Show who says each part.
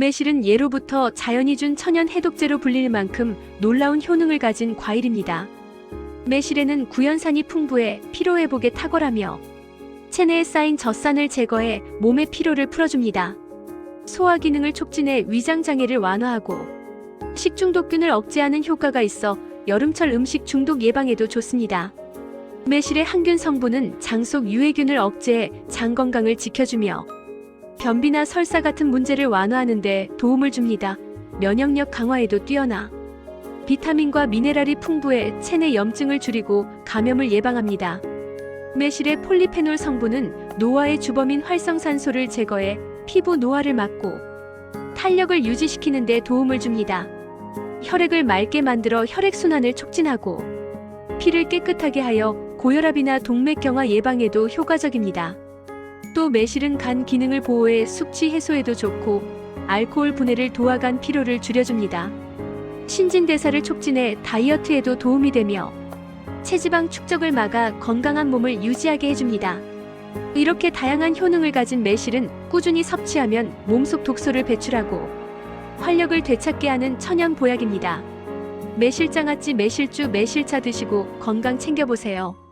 Speaker 1: 매실은 예로부터 자연이 준 천연 해독제로 불릴 만큼 놀라운 효능을 가진 과일입니다. 매실에는 구연산이 풍부해 피로회복에 탁월하며 체내에 쌓인 젖산을 제거해 몸의 피로를 풀어줍니다. 소화 기능을 촉진해 위장 장애를 완화하고 식중독균을 억제하는 효과가 있어 여름철 음식 중독 예방에도 좋습니다. 매실의 항균 성분은 장 속 유해균을 억제해 장 건강을 지켜주며 변비나 설사 같은 문제를 완화하는 데 도움을 줍니다. 면역력 강화에도 뛰어나 비타민과 미네랄이 풍부해 체내 염증을 줄이고 감염을 예방합니다. 매실의 폴리페놀 성분은 노화의 주범인 활성산소를 제거해 피부 노화를 막고 탄력을 유지시키는 데 도움을 줍니다. 혈액을 맑게 만들어 혈액순환을 촉진하고 피를 깨끗하게 하여 고혈압이나 동맥경화 예방에도 효과적입니다. 또 매실은 간 기능을 보호해 숙취 해소에도 좋고 알코올 분해를 도와 간 피로를 줄여줍니다. 신진대사를 촉진해 다이어트에도 도움이 되며 체지방 축적을 막아 건강한 몸을 유지하게 해줍니다. 이렇게 다양한 효능을 가진 매실은 꾸준히 섭취하면 몸속 독소를 배출하고 활력을 되찾게 하는 천연 보약입니다. 매실장아찌 매실주 매실차 드시고 건강 챙겨보세요.